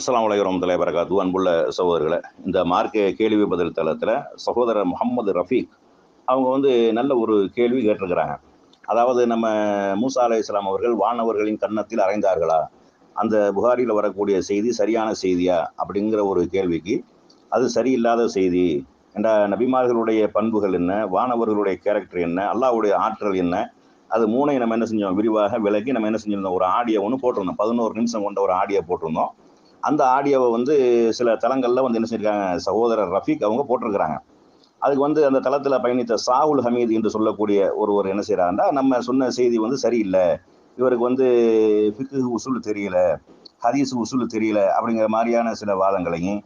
அஸ்லாம் வலைக்கம் தலைவரகாத்து அன்புள்ள சகோதரர்களை இந்த மார்க்க கேள்வி பதில் தளத்தில் சகோதரர் முகமது ரஃபீக் அவங்க வந்து நல்ல ஒரு கேள்வி கேட்டிருக்கிறாங்க. அதாவது நம்ம மூசா அலை இஸ்லாம் அவர்கள் வானவர்களின் கன்னத்தில் அறைந்தார்களா? அந்த புகாரியில் வரக்கூடிய செய்தி சரியான செய்தியா? அப்படிங்கிற ஒரு கேள்விக்கு அது சரியில்லாத செய்தி. என்ற நபிமார்களுடைய பண்புகள் என்ன? வானவர்களுடைய கேரக்டர் என்ன? அல்லாவுடைய ஆற்றல் என்ன? அது மூணையும் நம்ம என்ன செஞ்சோம் விரிவாக விலகி நம்ம என்ன செஞ்சிருந்தோம்? ஒரு ஆடியோ ஒன்று போட்டிருந்தோம். பதினோரு நிமிஷம் கொண்ட ஒரு ஆடியோ போட்டிருந்தோம். அந்த ஆடியோவை வந்து சில தளங்களில் வந்து என்ன செஞ்சிருக்காங்க சகோதரர் ரஃபீக் அவங்க போட்டிருக்கிறாங்க. அதுக்கு வந்து அந்த தளத்தில் பயணித்த சாவுல் ஹமீது என்று சொல்லக்கூடிய ஒருவர் என்ன செய்கிறாருன்னா நம்ம சொன்ன செய்தி வந்து சரியில்லை. இவருக்கு வந்து ஃபிக்கு உசூல் தெரியல ஹதீஸ் உசூல் தெரியல அப்படிங்கிற மாதிரியான சில வாதங்களையும்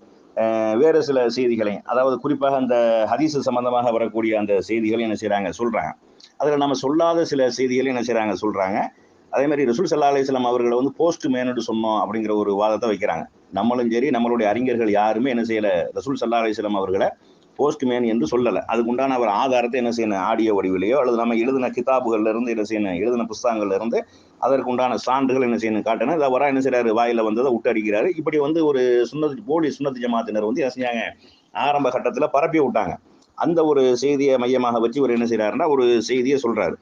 வேறு சில செய்திகளையும் அதாவது குறிப்பாக அந்த ஹதீஸ் சம்பந்தமாக வரக்கூடிய அந்த செய்திகளையும் என்ன செய்கிறாங்க சொல்கிறாங்க அதில் நம்ம சொல்லாத சில செய்திகளையும் என்ன செய்கிறாங்க சொல்கிறாங்க அதே மாதிரி ரசூல் சல்லா அலிஸ்லாம் அவர்களை வந்து போஸ்ட் மேனு சொன்னோம் அப்படிங்கிற ஒரு வாதத்தை வைக்கிறாங்க. நம்மளும் சரி நம்மளுடைய அறிஞர்கள் யாருமே என்ன செய்யலை ரசூல் சல்லா அலிஸ்லாம் அவர்களை போஸ்ட் மேன் என்று சொல்லலை. அதுக்கு உண்டான அவர் ஆதாரத்தை என்ன செய்யணும்? ஆடியோ வடிவிலையோ அல்லது நம்ம எழுதின கிதாபுகள்ல இருந்து என்ன செய்யணும்? எழுதின புஸ்தகங்கள்ல இருந்து அதற்குண்டான சான்றுகள் என்ன செய்யணும் காட்டணும். இதை வரா என்ன செய்யறாரு வாயில வந்ததை விட்டடிக்கிறாரு இப்படி வந்து ஒரு சுண்ணத்து போலி சுண்ணத்து ஜமாத்தினர் வந்து என்ன செஞ்சாங்க? ஆரம்ப கட்டத்தில் பரப்பி விட்டாங்க அந்த ஒரு செய்தியை மையமாக வச்சு இவர் என்ன செய்யறாருன்னா ஒரு செய்தியை சொல்றாரு.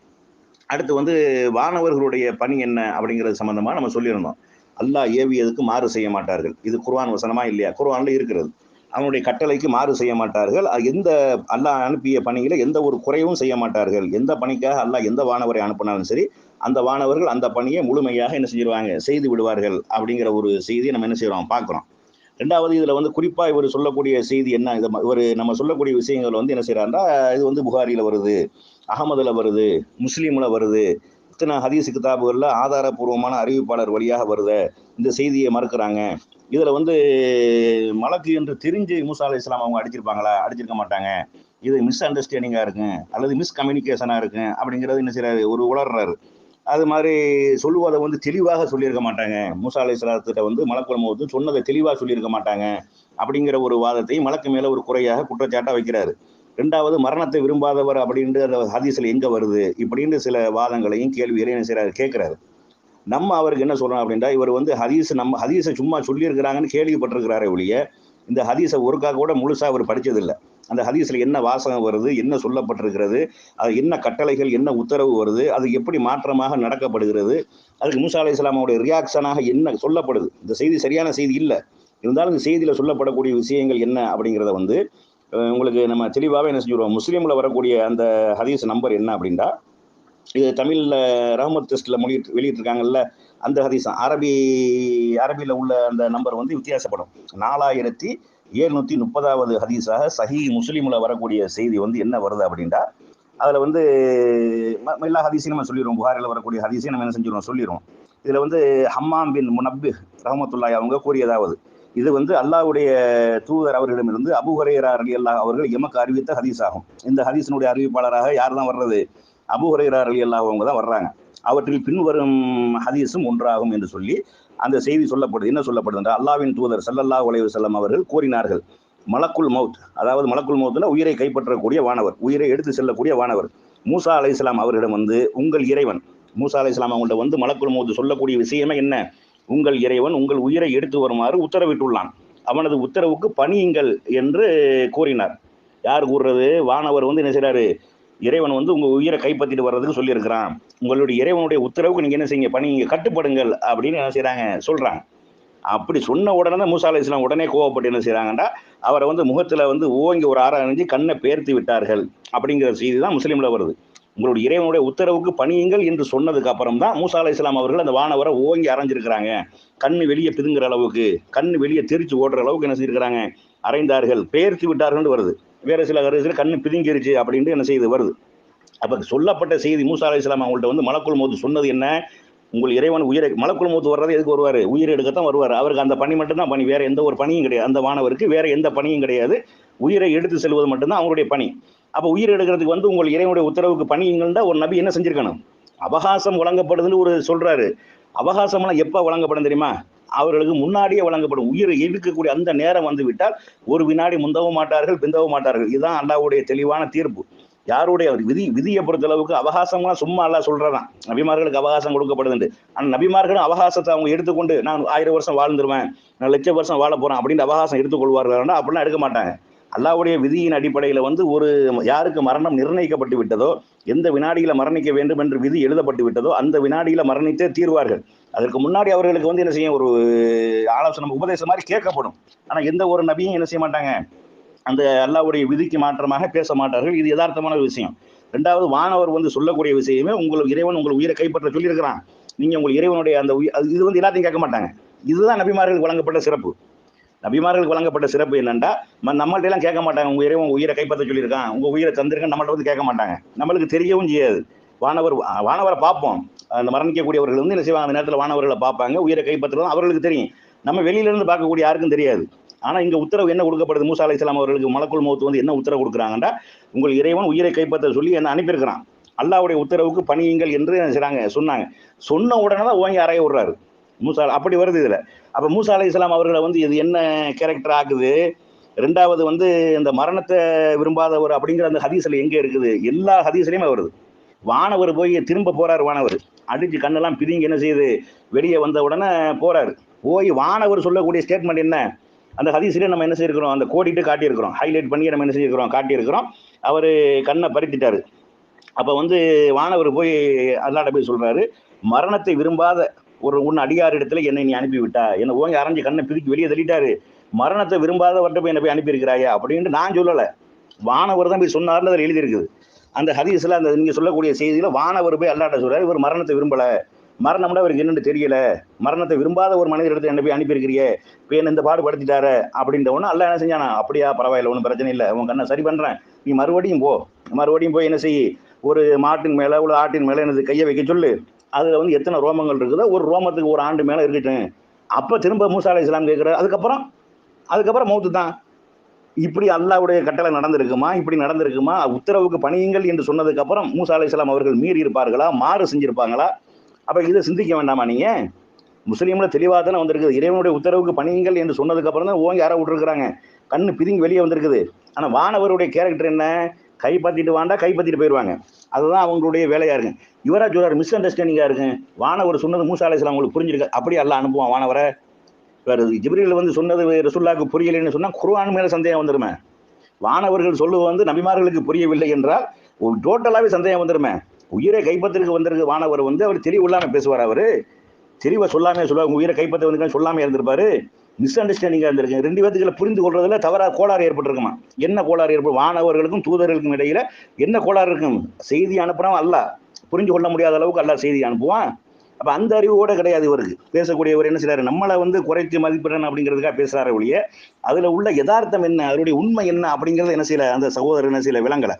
அடுத்து வந்து வானவர்களுடைய பணி என்ன அப்படிங்கிறது சம்பந்தமா நம்ம சொல்லியிருந்தோம். அல்லாஹ் ஏவியதுக்கு மாறு செய்ய மாட்டார்கள். இது குர்வான் வசனமா இல்லையா? குர்வானில் இருக்கிறது. அவனுடைய கட்டளைக்கு மாறு செய்ய மாட்டார்கள். எந்த அல்லாஹ் அனுப்பிய பணியில எந்த ஒரு குறைவும் செய்ய மாட்டார்கள். எந்த பணிக்காக அல்லாஹ் எந்த வானவரை அனுப்பினாலும் சரி அந்த வானவர்கள் அந்த பணியை முழுமையாக என்ன செஞ்சிருவாங்க? செய்து விடுவார்கள் அப்படிங்கிற ஒரு செய்தியை நம்ம என்ன செய்யறோம்? பார்க்குறோம். ரெண்டாவது இதில் வந்து குறிப்பாக இவர் சொல்லக்கூடிய செய்தி என்ன? இதை இவர் நம்ம சொல்லக்கூடிய விஷயங்கள் வந்து என்ன செய்கிறாருன்னா இது வந்து புகாரியில் வருது அகமதில் வருது முஸ்லீமில் வருது இத்தனை ஹதீஸ் கிதாபுகளில் ஆதாரபூர்வமான அறிவிப்பாளர் வழியாக வருத இந்த செய்தியை மறுக்கிறாங்க. இதில் வந்து மலக்கு என்று தெரிஞ்சு மூசா அலி இஸ்லாம் அவங்க அடிச்சிருப்பாங்களா? அடிச்சிருக்க மாட்டாங்க. இது மிஸ் அண்டர்ஸ்டாண்டிங்காக இருக்கும் அல்லது மிஸ் கம்யூனிகேஷனாக இருக்கும் அப்படிங்கிறது என்ன செய்கிறாரு ஒரு உளர்றாரு. அது மாதிரி சொல்லுவதை வந்து தெளிவாக சொல்லியிருக்க மாட்டாங்க. மூசா அலை சலாத்திட்ட வந்து மலக்குழம்பு வந்து சொன்னதை தெளிவாக சொல்லியிருக்க மாட்டாங்க. அப்படிங்கிற ஒரு வாதத்தை மலக்கு மேலே ஒரு குறையாக குற்றச்சாட்டாக வைக்கிறாரு. ரெண்டாவது மரணத்தை விரும்பாதவர் அப்படின்ட்டு அந்த ஹதீஸில் எங்கே வருது? இப்படின்னு சில வாதங்களையும் கேள்விகளையும் என்ன செய்கிறாரு கேட்குறாரு. நம்ம அவருக்கு என்ன சொல்கிறோம் அப்படின்னா இவர் வந்து ஹதீஸ் நம்ம ஹதீஸை சும்மா சொல்லியிருக்கிறாங்கன்னு கேள்விப்பட்டிருக்கிறாரே ஒழிய இந்த ஹதீஸை ஒருக்கா கூட முழுசாக அவர் படித்ததில்லை அந்த ஹதீஸில் என்ன வாசகம் வருது என்ன சொல்லப்பட்டிருக்கிறது அது என்ன கட்டளைகள் என்ன உத்தரவு வருது அது எப்படி மாற்றமாக நடக்கப்படுகிறது அதுக்கு மூசா அலி இஸ்லாமோடைய ரியாக்ஷனாக என்ன சொல்லப்படுது? இந்த செய்தி சரியான செய்தி இல்லை. இருந்தாலும் இந்த செய்தியில் சொல்லப்படக்கூடிய விஷயங்கள் என்ன அப்படிங்கிறத வந்து உங்களுக்கு நம்ம தெளிவாகவே என்ன செஞ்சுருவோம்? முஸ்லீமில் வரக்கூடிய அந்த ஹதீஸ் நம்பர் என்ன அப்படின்னா இது தமிழில் ரஹமத் டெஸ்ட்டில் மொழி வெளியிட்டிருக்காங்கல்ல அந்த ஹதீஸ் அரபி அரபியில் உள்ள அந்த நம்பர் வந்து வித்தியாசப்படும். நாலாயிரத்தி ஏழ்நூற்றி முப்பதாவது ஹதீஸாக சஹி முஸ்லீமில் வரக்கூடிய செய்தி வந்து என்ன வருது அப்படின்னா அதில் வந்து எல்லா ஹதீஸையும் நம்ம சொல்லிடுவோம் புகாரில் வரக்கூடிய ஹதீஸையும் நம்ம என்ன செஞ்சிடுவோம் சொல்லிடுவோம் இதில் வந்து ஹம்மாம் பின் முனப்பு ரஹமத்துல்லாய் அவங்க கூறியதாவது இது வந்து அல்லாவுடைய தூதர் அவர்களிடமிருந்து அபுஹரேரா அலி அல்லாஹ் அவர்கள் எமக்கு அறிவித்த ஹதீஸ் ஆகும் இந்த ஹதீஸினுடைய அறிவிப்பாளராக யார் தான் வர்றது? அபுஹரேரா அலி அல்லாஹ் அவங்க தான் வர்றாங்க. அவற்றில் பின்வரும் ஹதீஸும் ஒன்றாகும் என்று சொல்லி அந்த செய்தி சொல்லப்படுது. என்ன சொல்லப்படுது என்றால் அல்லாவின் தூதர் சல்லல்லா உலைவு செல்லம் அவர்கள் கூறினார்கள் மலக்குல் மவுத் அதாவது மலக்குல் மவுத்ல உயிரை கைப்பற்றக்கூடிய வானவர் உயிரை எடுத்து செல்லக்கூடிய வானவர். மூசா அலை இஸ்லாம் அவர்களிடம் வந்து உங்கள் இறைவன் மூசா அலை இஸ்லாம் அவங்கள்ட்ட வந்து மலக்குல் மவுத் சொல்லக்கூடிய விஷயமே என்ன? உங்கள் இறைவன் உங்கள் உயிரை எடுத்து வருமாறு உத்தரவிட்டுள்ளான். அவனது உத்தரவுக்கு பணியுங்கள் என்று கூறினார். யார் கூறுறது? வானவர் வந்து என்ன செய்கிறாரு இறைவன் வந்து உங்கள் உயிரை கைப்பற்றிட்டு வர்றதுக்கு சொல்லியிருக்கிறான். உங்களுடைய இறைவனுடைய உத்தரவுக்கு நீங்கள் என்ன செய்யுங்க? பணி கட்டுப்படுங்கள் அப்படின்னு என்ன செய்கிறாங்க சொல்கிறாங்க அப்படி சொன்ன உடனே தான் மூசா அலி இஸ்லாம் உடனே கோவப்பட்டு என்ன செய்கிறாங்கன்னா அவரை வந்து முகத்தில் வந்து ஓங்கி ஒரு ஆற அணிஞ்சு கண்ணை பேர்த்து விட்டார்கள் அப்படிங்கிற செய்தி தான் முஸ்லீமில் வருது. உங்களுடைய இறைவனுடைய உத்தரவுக்கு பணியுங்கள் என்று சொன்னதுக்கு அப்புறம் தான் மூசா அலி இஸ்லாம் அவர்கள் அந்த வானவரை ஓங்கி அரைஞ்சிருக்கிறாங்க. கண்ணு வெளியே பிதுங்குற அளவுக்கு கண்ணு வெளியே தெரிச்சு ஓடுற அளவுக்கு என்ன செஞ்சிருக்கிறாங்க அரைந்தார்கள் பேர்த்தி விட்டார்கள் வருது. வேறு சில கருத்துல கண் பிதுங்கிருச்சு அப்படின்ட்டு என்ன செய்து வருது. அப்போ சொல்லப்பட்ட செய்தி மூசா அலி இஸ்லாம் அவங்கள்ட்ட வந்து மலக்குள் மோது சொன்னது என்ன? உங்கள் இறைவன் உயிரை மலக்குள் மூத்து வர்றது எதுக்கு வருவார்? உயிர் எடுக்கத்தான் வருவார். அவருக்கு அந்த பணி மட்டும்தான் பணி. வேறு எந்த ஒரு பணியும் கிடையாது. அந்த மாணவருக்கு வேறு எந்த பணியும் கிடையாது. உயிரை எடுத்து செல்வது மட்டும்தான் அவங்களுடைய பணி. அப்போ உயிர் எடுக்கிறதுக்கு வந்து உங்கள் இறைவனுடைய உத்தரவுக்கு பணியுங்கள்டா ஒரு நபி என்ன செஞ்சிருக்கணும்? அவகாசம் வழங்கப்படுதுன்னு ஒரு சொல்கிறாரு அவகாசம்லாம் எப்போ வழங்கப்படும் தெரியுமா? அவர்களுக்கு முன்னாடியே வழங்கப்படும். உயிர் இருக்கக்கூடிய அந்த நேரம் வந்துவிட்டால் ஒரு வினாடி முந்தவும் மாட்டார்கள் பிந்தவும் மாட்டார்கள். இதுதான் அல்லாவுடைய தெளிவான தீர்ப்பு. யாருடைய விதி விதியை பொறுத்தளவுக்கு அவகாசம்லாம் சும்மா எல்லாம் சொல்றதான் நபிமார்களுக்கு அவகாசம் கொடுக்கப்படுதுண்டு. ஆனால் நபிமார்களும் அவகாசத்தை அவங்க எடுத்துக்கொண்டு நான் ஆயிரம் வருஷம் வாழ்ந்துருவேன். நான் லட்சம் வருஷம் வாழ போறேன். அப்படின்னு அவகாசம் எடுத்துக்கொள்வார்கள்? அப்படின்னா எடுக்க மாட்டாங்க. அல்லாவுடைய விதியின் அடிப்படையில் வந்து ஒரு யாருக்கு மரணம் நிர்ணயிக்கப்பட்டு விட்டதோ எந்த வினாடியில் மரணிக்க வேண்டும் என்று விதி எழுதப்பட்டு விட்டதோ அந்த வினாடியில் மரணித்தே தீர்வார்கள். அதற்கு முன்னாடி அவர்களுக்கு வந்து என்ன செய்யும்? ஒரு ஆலோசனை உபதேசம் மாதிரி கேட்கப்படும். ஆனால் எந்த ஒரு நபியும் என்ன செய்ய மாட்டாங்க? அந்த அல்லாவுடைய விதிக்கு மாற்றமாக பேச மாட்டார்கள். இது யதார்த்தமான ஒரு விஷயம். ரெண்டாவது வானவர் வந்து சொல்லக்கூடிய விஷயமே உங்களுக்கு இறைவன் உங்கள் உயிரை கைப்பற்ற சொல்லியிருக்கிறான். நீங்கள் உங்கள் இறைவனுடைய அந்த அது இது வந்து எல்லாத்தையும் கேட்க மாட்டாங்க. இதுதான் நபிமார்களுக்கு வழங்கப்பட்ட சிறப்பு. நபிமார்களுக்கு வழங்கப்பட்ட சிறப்பு என்னன்னா நம்மள்ட்ட எல்லாம் கேட்க மாட்டாங்க. உங்க இறைவன் உயிரை கைப்பற்ற சொல்லியிருக்கான். உங்க உயிரை தந்திருக்கான் நம்மள்ட்ட வந்து கேட்க மாட்டாங்க. நம்மளுக்கு தெரியவும் செய்யாது. வானவர் வானவரை பார்ப்போம். அந்த மரணிக்கக்கூடியவர்கள் வந்து என்ன செய்வாங்க? அந்த நேரத்தில் வானவர்களை பார்ப்பாங்க. உயிரை கைப்பற்றுறது அவர்களுக்கு தெரியும். நம்ம வெளியில இருந்து பார்க்கக்கூடிய யாருக்கும் தெரியாது. ஆனால் இங்கே உத்தரவு என்ன கொடுக்கப்படுது? மூசா அலி இஸ்லாம் அவர்களுக்கு மலக்குள் மௌத்து வந்து என்ன உத்தரவு கொடுக்குறாங்கன்னா உங்கள் இறைவன் உயிரை கைப்பற்ற சொல்லி என்ன அனுப்பியிருக்கிறான். அல்லாவுடைய உத்தரவுக்கு பணியுங்கள் என்று செய்கிறாங்க சொன்னாங்க. சொன்ன உடனே தான் ஓங்கி அறைய விடுறாரு. மூசா அப்படி வருது இதில். அப்போ மூசா அலி இஸ்லாம் அவர்களை வந்து இது என்ன கேரக்டர் ஆகுது? ரெண்டாவது வந்து இந்த மரணத்தை விரும்பாதவர் அப்படிங்கிற அந்த ஹதீஸ்ல எங்கே இருக்குது? எல்லா ஹதீஸ்லயுமே வருது. வானவர் போய் திரும்ப போகிறார் வானவர். அடிச்சு கண்ணெல்லாம் பிரிங்க என்ன செய்யுது? வெளியே வந்த உடனே போகிறாரு போய் வானவர் சொல்லக்கூடிய ஸ்டேட்மெண்ட் என்ன? அந்த ஹதீஸ்லேயே நம்ம என்ன செய்யிருக்கிறோம் அந்த கோடிட்டு காட்டியிருக்கிறோம். ஹைலைட் பண்ணி நம்ம என்ன செய்யிருக்கிறோம் காட்டியிருக்கிறோம். அவர் கண்ணை பறித்துட்டாரு. அப்போ வந்து வானவர் போய் அல்லாட்ட போய் சொல்கிறாரு மரணத்தை விரும்பாத ஒரு உன் அடியார் இடத்துல என்னை நீ அனுப்பிவிட்டா? என்னை ஓங்கி அரைஞ்சு கண்ணை பிரிக்கி வெளியே தள்ளிட்டாரு. மரணத்தை விரும்பாதவர்கிட்ட போய் என்னை போய் அனுப்பியிருக்கிறாயா அப்படின்ட்டு நான் சொல்லலை. வானவர் தான் போய் சொன்னார்னு அதில் எழுதியிருக்குது. அந்த ஹதீஸில் அந்த நீங்கள் சொல்லக்கூடிய செய்தியில் வானவர் போய் அல்லாட்ட சொல்கிறார் இவர் மரணத்தை விரும்பலை. மரணம்னா அவருக்கு என்னென்னு தெரியல. மரணத்தை விரும்பாத ஒரு மனிதர் இடத்துல என்ன போய் அனுப்பியிருக்கிறியே இப்போ என்ன இந்த பாடு படுத்திட்டாரு அப்படின்ற ஒன்று அல்ல என்ன செஞ்சானா? அப்படியா பரவாயில்ல ஒன்றும் பிரச்சனை இல்லை. உன் கண்ணை சரி பண்ணுறேன் நீ மறுபடியும் போ. மறுபடியும் போய் என்ன செய்? ஒரு மாட்டின் மேலே ஒரு ஆட்டின் மேலே எனது கையை வைக்க சொல்லு. அதில் வந்து எத்தனை ரோமங்கள் இருக்குதோ? ஒரு ரோமத்துக்கு ஒரு ஆண்டு மேலே இருக்கட்டும். அப்போ திரும்ப மூசா அலி இஸ்லாம் கேட்குறாரு அதுக்கப்புறம் அதுக்கப்புறம் மௌத்து தான். இப்படி அல்லாவுடைய கட்டளை நடந்திருக்குமா? இப்படி நடந்திருக்குமா? உத்தரவுக்கு பணியுங்கள் என்று சொன்னதுக்கப்புறம் மூசா அலி இஸ்லாம் அவர்கள் மீறி இருப்பார்களா? மாறு செஞ்சிருப்பாங்களா? அப்போ இதை சிந்திக்க வேண்டாமா நீங்கள் முஸ்லீமில் தெளிவாக தானே வந்திருக்குது. இறைவனுடைய உத்தரவுக்கு பணியுங்கள் என்று சொன்னதுக்கப்புறம் தான் ஓங்கி யாரோ விட்டுருக்குறாங்க. கண்ணு பிதுங்கி வெளியே வந்திருக்குது. ஆனால் வானவருடைய கேரக்டர் என்ன? கைப்பற்றிட்டு வாண்டா கைப்பற்றிட்டு போயிடுவாங்க அதுதான் அவங்களுடைய வேலையா இருக்கு இவரா சொல்றாரு மிஸ் அண்டர்ஸ்டாண்டிங்காக இருக்கு வானவர் சொன்னது மூசா அவங்களுக்கு இஸ்லாம் உங்களுக்கு புரிஞ்சிருக்கு? அப்படியே எல்லாம் அனுப்புவான் வானவரை. வேற ஜிப்ரியில் வந்து சொன்னது ரசுல்லாவுக்கு புரியலைன்னு சொன்னால் குருவான் மேலே சந்தேகம் வந்துருமே. வானவர்கள் சொல்லுவது வந்து நபிமார்களுக்கு புரியவில்லை என்றால் டோட்டலாகவே சந்தேகம் வந்துருமே. உயிரை கைப்பற்றிருக்கு வந்திருக்கு வானவர் வந்து அவர் தெளிவு இல்லாமல் பேசுவார் அவர். தெளிவாக சொல்லாமே சொல்லுவார். உயிரை கைப்பற்ற வந்து சொல்லாமல் இருந்திருப்பாரு. மிஸ் அண்டர்ஸ்டாண்டிங்காக இருந்திருக்கு ரெண்டு பேத்துக்குள்ள புரிந்து கொள்றதுல தவறா கோளாறு ஏற்பட்டிருக்குமா? என்ன கோளாறு ஏற்படும்? வானவர்களுக்கும் தூதர்களுக்கும் இடையில என்ன கோளாறு இருக்கும்? செய்தி அனுப்புறவன் அல்ல. புரிஞ்சு கொள்ள முடியாத அளவுக்கு அல்ல செய்தி அனுப்புவான். அப்போ அந்த அறிவோட கிடையாது இவருக்கு. பேசக்கூடியவர் என்ன செய்யறாரு நம்மளை வந்து குறைத்து மதிப்பிடணும் அப்படிங்கிறதுக்காக பேசுறாரு ஒழிய அதுல உள்ள யதார்த்தம் என்ன? அதனுடைய உண்மை என்ன? அப்படிங்கிறது என்ன செய்யல? அந்த சகோதரர் என்ன செய்யல? விளங்கல.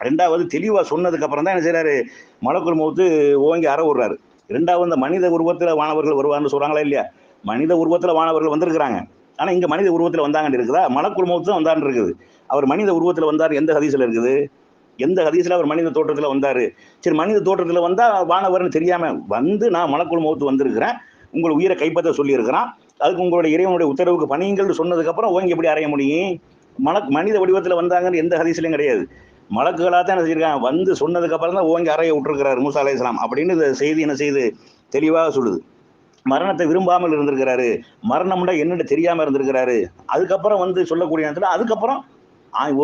ரெண்டாவது தெளிவாக சொன்னதுக்கு அப்புறம் தான் என்ன செய்யறாரு மலக்குள் மௌத்து ஓங்கி அற விடுறாரு ரெண்டாவது இந்த மனித உருவத்தில் வானவர்கள் வருவார்னு சொல்றாங்களா இல்லையா? மனித உருவத்தில் வானவர்கள் வந்திருக்கிறாங்க. ஆனால் இங்கே மனித உருவத்தில் வந்தாங்கன்னு இருக்குதா? மலக்குழுமத்தில் வந்தான்னு இருக்குது. அவர் மனித உருவத்தில் வந்தார் எந்த ஹதீஸ்ல இருக்குது? எந்த ஹதீஸ்ல அவர் மனித தோற்றத்தில் வந்தார்? சரி மனித தோற்றத்தில் வந்தால் வானவர்னு தெரியாமல் வந்து நான் மலக்குழுமத்து வந்திருக்கிறேன். உங்கள் உயிரை கைப்பற்ற சொல்லியிருக்கிறான். அதுக்கு உங்களுடைய இறைவனுடைய உத்தரவுக்கு பணியுங்கள் சொன்னதுக்கப்புறம் ஓங்க ஓங்கி எப்படி அறைய முடியும்? மலக் மனித வடிவத்தில் வந்தாங்கன்னு எந்த ஹதீஸ்லயும் கிடையாது. மலக்குகளாக தான் என்ன செஞ்சிருக்காங்க? வந்து சொன்னதுக்கப்புறம் தான் ஓங்கி அறைய விட்டுருக்கிறார் மூசா அலையாம் அப்படின்னு இந்த செய்தி என்ன செய்து தெளிவாக சொல்லுது. மரணத்தை விரும்பாமல் இருந்திருக்கிறாரு. மரணம்னா என்னன்னு தெரியாமல் இருந்திருக்கிறாரு. அதுக்கப்புறம் வந்து சொல்லக்கூடிய நேரத்தில் அதுக்கப்புறம்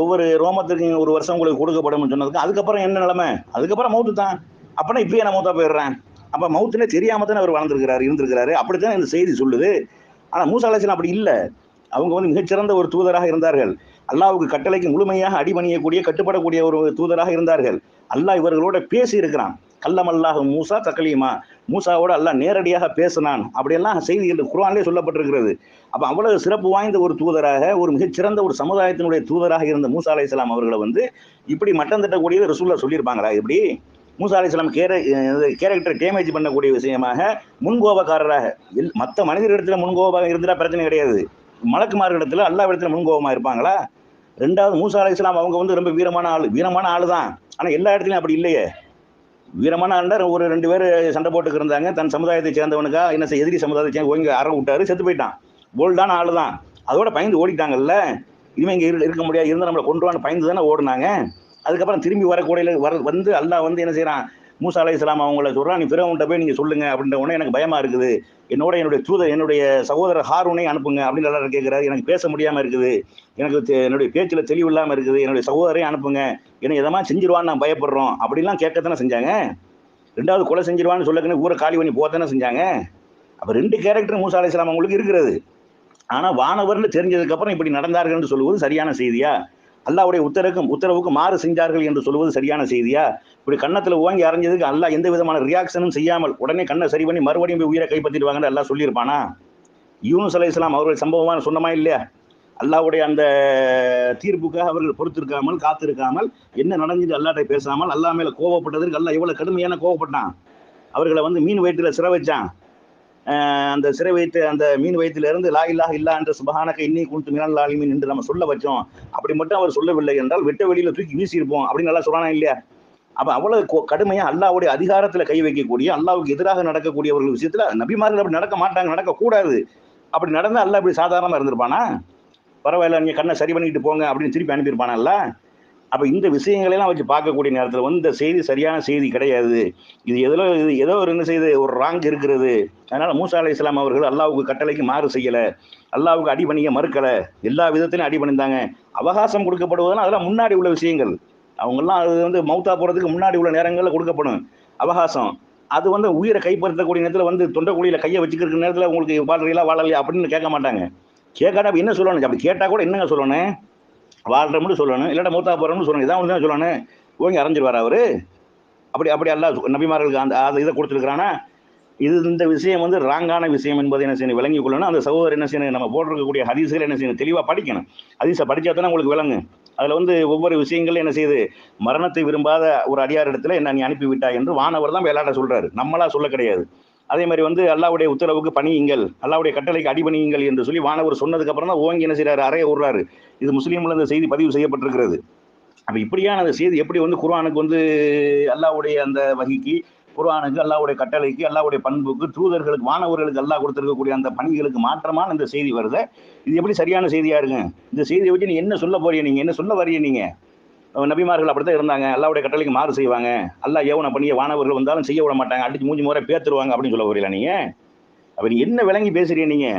ஒவ்வொரு ரோமத்துக்கும் ஒரு வருஷம் உங்களுக்கு கொடுக்கப்படும் சொன்னதுக்கு அதுக்கப்புறம் என்ன நிலைமை? அதுக்கப்புறம் மௌத்து தான். அப்படின்னா இப்பயே நான் மௌத்தா போயிடுறேன். அப்போ மௌத்துனே தெரியாம தானே அவர் வளர்ந்துருக்கிறாரு இருந்திருக்கிறாரு. அப்படித்தான் இந்த செய்தி சொல்லுது. ஆனால் மூசா அலைஹிஸ்ஸலாம் அப்படி இல்லை. அவங்க வந்து மிகச்சிறந்த ஒரு தூதராக இருந்தார்கள். அல்லாவுக்கு கட்டளைக்கு முழுமையாக அடிபணியக்கூடிய கட்டுப்படக்கூடிய ஒரு தூதராக இருந்தார்கள். அல்லாஹ் இவர்களோட பேசி இருக்கிறான் கல்லம் மூசா தக்கலீமா மூசாவோட அல்லாஹ் நேரடியாக பேசினான். அப்படியெல்லாம் செய்திகள் குர்ஆன்லயே சொல்லப்பட்டிருக்கிறது. அப்போ அவ்வளவு சிறப்பு வாய்ந்த ஒரு தூதராக ஒரு மிகச்சிறந்த ஒரு சமுதாயத்தினுடைய தூதராக இருந்த மூசா அலைஹிஸ்ஸலாம் அவர்களை வந்து இப்படி மட்டம் தட்டக்கூடியது ரசூல்லா சொல்லியிருப்பாங்களா? இப்படி மூசா அலைஹிஸ்ஸலாம் கேர கேரக்டர் டேமேஜ் பண்ணக்கூடிய விஷயமாக முன்கோபக்காரராக மற்ற மனிதர்களிடத்தில் முன்கோபமாக இருந்தால் பிரச்சனை கிடையாது. மலக்குமார்களிடத்தில் அல்லாவிடத்தில் முன்கோபமாக இருப்பாங்களா? ரெண்டாவது மூசா அலைஹிஸ்ஸலாம் அவங்க வந்து ரொம்ப வீரமான ஆள் வீரமான ஆளு தான் ஆனால் எல்லா இடத்துலையும் அப்படி இல்லையே. வீரமான ஆளுனா ஒரு ரெண்டு பேர் சண்டை போட்டுக்கு இருந்தாங்க. தன் சமுதாயத்தை சேர்ந்தவனுக்கா என்ன செய்ய எதிரி சமுதாயத்தை சேர்ந்து ஓங்கி அற விட்டாரு செத்து போயிட்டான். போல்டான ஆளு தான் அதோட பயந்து ஓடிட்டாங்கல்ல. இனிமே இங்கே இரு- இருக்க முடியாது இருந்தால் நம்மளை கொண்டு வான்னு பயந்து தானே ஓடினாங்க. அதுக்கப்புறம் திரும்பி வரக்கூடிய வர வந்து அல்லாஹ் வந்து என்ன செய்கிறான் மூசா அலை இஸ்லாம் அவங்கள சொல்றான் நீ பிறவன்கிட்ட போய் நீங்கள் சொல்லுங்கள் அப்படின்ற உடனே எனக்கு பயமாக இருக்குது. என்னோட என்னுடைய தூதர் என்னுடைய சகோதரர் ஹாரூனை அனுப்புங்க அப்படின்னு எல்லாரும் கேட்குறாரு எனக்கு பேச முடியாமல் இருக்குது. எனக்கு தெ- என்னுடைய பேச்சில் தெளிவு இல்லாமல் இருக்குது. என்னுடைய சகோதரையும் அனுப்புங்க. என்ன எதமா செஞ்சிருவான்னு நான் பயப்படுறோம். அப்படிலாம் கேட்கத்தானே செஞ்சாங்க? ரெண்டாவது கொலை செஞ்சிருவான்னு சொல்லக்குன்னு ஊரை காலி பண்ணி போத்தானே செஞ்சாங்க? அப்போ ரெண்டு கேரக்டர் மூசா அலை இஸ்லாம் அவங்களுக்கு இருக்கிறது ஆனால் வானவர்னு தெரிஞ்சதுக்கப்புறம் இப்படி நடந்தார்கள்னு சொல்லுவது சரியான செய்தியா? அல்லாவுடைய உத்தரவுக்கும் உத்தரவுக்கு மாறு செஞ்சார்கள் என்று சொல்லுவது சரியான செய்தியா? இப்படி கன்னத்துல ஓங்கி அரைஞ்சதுக்கு அல்லாஹ் எந்த விதமான ரியாக்ஷனும் செய்யாமல் உடனே கண்ணை சரி பண்ணி மறுபடியும் போய் உயிரை கைப்பற்றிடுவாங்கன்னு எல்லாம் சொல்லியிருப்பானா? யூனுஸ் அலை இஸ்லாம் அவர்கள் சம்பவமான சொன்னமா இல்லையா? அல்லாஹ்வுடைய அந்த தீர்ப்புக்காக அவர்கள் பொறுத்திருக்காமல் காத்திருக்காமல் என்ன நடந்தது அல்லாட்டை பேசாமல் அல்லா மேல கோவப்பட்டதற்கு அல்லா எவ்வளவு கடுமையான கோவப்பட்டான்? அவர்களை வந்து மீன் வயிற்றுல சிற வச்சான். அந்த சிறை வைத்து அந்த மீன் வயிற்றிலிருந்து லா இல்லாஹ இல்லா என்ற சுபஹானக இன்னி குண்டு மினல் லாலிமின் என்று நம்ம சொல்ல வச்சோம். அப்படி மட்டும் அவர் சொல்லவில்லை என்றால் வெட்ட வெளியில தூக்கி வீசியிருப்போம் அப்படின்னு நல்லா சொல்றானா இல்லையா? அப்ப அவ்வளவு கொ- கடுமையா அல்லாஹ்வுடைய அதிகாரத்துல கை வைக்கக்கூடிய அல்லாவுக்கு எதிராக நடக்கக்கூடியவர்கள் விஷயத்துல நபிமார்கள் அப்படி நடக்க மாட்டாங்க நடக்க கூடாது. அப்படி நடந்தா அல்லாஹ் இப்படி சாதாரணமா இருந்திருப்பானா? பரவாயில்ல நீங்க கண்ணை சரி பண்ணிக்கிட்டு போங்க அப்படின்னு திருப்பி அனுப்பியிருப்பானல்ல அப்போ இந்த விஷயங்களை எல்லாம் வச்சு பார்க்கக்கூடிய நேரத்தில் வந்து இந்த செய்தி சரியான செய்தி கிடையாது. இது எதில் இது ஏதோ ஒரு என்ன செய்யுது ஒரு ராங் இருக்கிறது. அதனால் மூசா அலி இஸ்லாம் அவர்கள் அல்லாவுக்கு கட்டளைக்கு மாறு அல்லாஹுக்கு அடி பண்ணிக்க மறுக்கலை. எல்லா விதத்திலையும் அடி பண்ணியிருந்தாங்க. அவகாசம் கொடுக்கப்படுவதெல்லாம் அதெல்லாம் முன்னாடி உள்ள விஷயங்கள். அவங்கெல்லாம் அது வந்து மௌத்தா போகிறதுக்கு முன்னாடி உள்ள நேரங்களில் கொடுக்கப்படும். அவகாசம். அது வந்து உயிரை கைப்பற்றக்கூடிய நேரத்தில் வந்து தொண்டைக்குழியில் கையை வச்சுக்கிற நேரத்தில் உங்களுக்கு வாழ்றீங்களா வாழலையா அப்படின்னு கேட்க மாட்டாங்க. கேட்காட்டா அப்ப என்ன சொல்லணும்? அப்படி கேட்டால் கூட என்னங்க சொல்லணும்? வாழ்றோம்னு சொல்லணும் இல்லாட்ட மூத்தா போகிறோம்னு சொல்லணும். இதான் ஒன்று தான் சொல்லணும். ஓங்கி அரைஞ்சிருவார் அவர்? அப்படி அப்படி அல்லாஹ் நபிமார்களுக்கு அந்த அதை இதை கொடுத்துருக்குறானா? இது இந்த விஷயம் வந்து ராங்கான விஷயம் என்பதை என்ன செய்யணும் விளங்கி கொள்ளணும். அந்த சகோதரர் என்ன செய்யணும் நம்ம போட்டிருக்கக்கூடிய ஹதீஸ்களை என்ன செய்யணும் தெளிவாக படிக்கணும். ஹதீஸை படித்தா தானே உங்களுக்கு விளங்கு. அதில் வந்து ஒவ்வொரு விஷயங்களும் என்ன செய்யுது மரணத்தை விரும்பாத ஒரு அடியார் இடத்துல என்ன நீ அனுப்பிவிட்டா என்று வானவர் தான் விளையாட சொல்கிறாரு நம்மளா சொல்ல கிடையாது. அதே மாதிரி வந்து அல்லாவுடைய உத்தரவுக்கு பணியுங்கள் அல்லாவுடைய கட்டளைக்கு அடிபணியுங்கள் என்று சொல்லி வானவர் சொன்னதுக்கு அப்புறம் தான் ஓங்கி என்ன செய்கிறாரு அறைய விடுறாரு இது முஸ்லீம்ல இந்த செய்தி பதிவு செய்யப்பட்டிருக்கிறது. அப்போ இப்படியான அந்த செய்தி எப்படி வந்து குர்ஆனுக்கு வந்து அல்லாவுடைய அந்த வகிக்கு குர்ஆனுக்கு அல்லாவுடைய கட்டளைக்கு அல்லாவுடைய பண்புக்கு தூதர்களுக்கு மாணவர்களுக்கு அல்லாஹ் கொடுத்துருக்கக்கூடிய அந்த பணிகளுக்கு மாற்றமான இந்த செய்தி வருது. இது எப்படி சரியான செய்தியாக இருக்கு? இந்த செய்தியை வச்சு நீ என்ன சொல்ல போறீங்க நீங்கள் என்ன சொல்ல வரீங்க நீங்கள் நபிமார்கள் நபிமார்கள் அப்படித்தான் இருந்தாங்க. அல்லாவுடைய கட்டளைக்கு மாறு செய்வாங்க. அல்லாஹ் ஏவன பண்ணிய வானவர்கள் வந்தாலும் செய்ய விட மாட்டாங்க. அடிச்சு மூஞ்சி முறை பேத்துருவாங்க அப்படின்னு சொல்ல போறீங்களா நீங்க? அப்ப என்ன விளங்கி பேசுறீங்க நீங்க?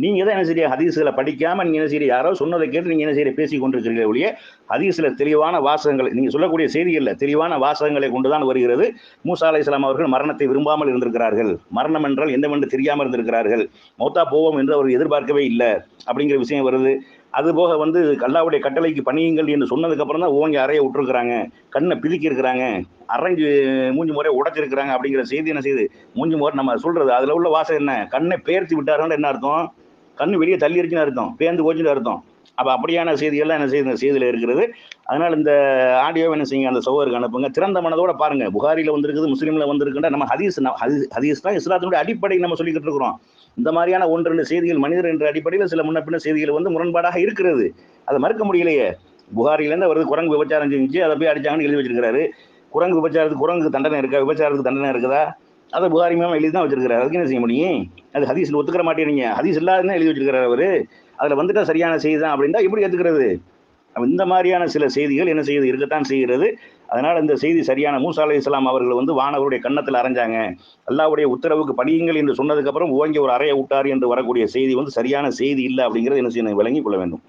நீங்க தான் என்ன செய்ய ஹதீஸ்களை படிக்காம நீங்க என்ன செய்ய யாரோ சொன்னதை கேட்டு நீங்க என்ன செய்ய பேசி கொண்டிருக்கிறீங்களே ஒழிய ஹதீஸ்ல தெளிவான வாசகங்கள் நீங்க சொல்லக்கூடிய செய்திகள்ல தெளிவான வாசகங்களை கொண்டுதான் வருகிறது. மூசா அலை இஸ்லாம் அவர்கள் மரணத்தை விரும்பாமல் இருந்திருக்கிறார்கள். மரணம் என்றால் என்னவென்று தெரியாமல் இருந்திருக்கிறார்கள். மௌத்தா போவோம் என்று அவர் எதிர்பார்க்கவே இல்லை அப்படிங்கிற விஷயம் வருது. அது போக வந்து கல்லாவுடைய கட்டளைக்கு பணியுங்கள் என்று சொன்னதுக்கப்புறம் தான் ஓங்கி அறைய விட்டுருக்குறாங்க. கண்ணை பிதுக்கியிருக்கிறாங்க. அரைஞ்சு மூஞ்சி முறை உடைச்சிருக்கிறாங்க அப்படிங்கிற செய்தி என்ன செய்யுது? மூஞ்சி முறை நம்ம சொல்கிறது அதில் உள்ள வாசம் என்ன? கண்ணை பேர்த்து விட்டாருன்னு என்ன அர்த்தம்? கண் வெளியே தள்ளி இருக்குன்னு அர்த்தம் பேர்ந்து போச்சுன்னு அர்த்தம். அப்போ அப்படியான செய்திகள்லாம் என்ன செய்யுது செய்தியில் இருக்கிறது அதனால் இந்த ஆடியோவை என்ன செய்யுங்க அந்த சகோதரருக்கு அனுப்புங்க. திறந்த மனதோட பாருங்க. புகாரியில் வந்திருக்குது முஸ்லீமில் வந்திருக்குன்ற நம்ம ஹதீஸ் ஹதீஸ் ஹதீஸ் தான் இஸ்லாத்தினுடைய அடிப்படை நம்ம சொல்லிக்கிட்டு இருக்கிறோம். இந்த மாதிரியான ஒன்று ரெண்டு செய்திகள் மனிதர் என்ற அடிப்படையில் சில முன்ன பின்ன செய்திகள் வந்து முரண்பாடாக இருக்கிறது. அதை மறுக்க முடியலையே. புகாரிலேருந்து வருது குரங்கு விபச்சாரம் செஞ்சு அதை போய் அடிச்சாங்கன்னு எழுதி வச்சிருக்கிறாரு. குரங்கு விபச்சாரத்துக்கு குரங்குக்கு தண்டனை இருக்கா? விபச்சாரத்துக்கு தண்டனை இருக்குதா? அதை புகாரி மேம் எழுதி தான் வச்சிருக்காரு அதுக்கு என்ன செய்ய முடியும்? அது ஹதீஸ்ல ஒத்துக்கிற மாட்டேறீங்க ஹதீஸ் இல்லாதுன்னு எழுதி வச்சிருக்கிறார் அவர். அதில் வந்துட்டா சரியான செய்தி தான் அப்படின்னா எப்படி ஏற்றுக்கிறது இந்த மாதிரியான சில செய்திகள் என்ன செய்யுது? இருக்கத்தான் செய்கிறது. அதனால் இந்த செய்தி சரியான மூசா அலி இஸ்லாம் அவர்கள் வந்து வானவருடைய கன்னத்தில் அரைஞ்சாங்க. அல்லாவுடைய உத்தரவுக்கு படியுங்கள் என்று சொன்னதுக்கப்புறம் ஓங்கி ஒரு அறையை விட்டார் என்று வரக்கூடிய செய்தி வந்து சரியான செய்தி இல்லை அப்படிங்கிறது என்ன செய்யணும்? விளங்கி கொள்ள வேண்டும்.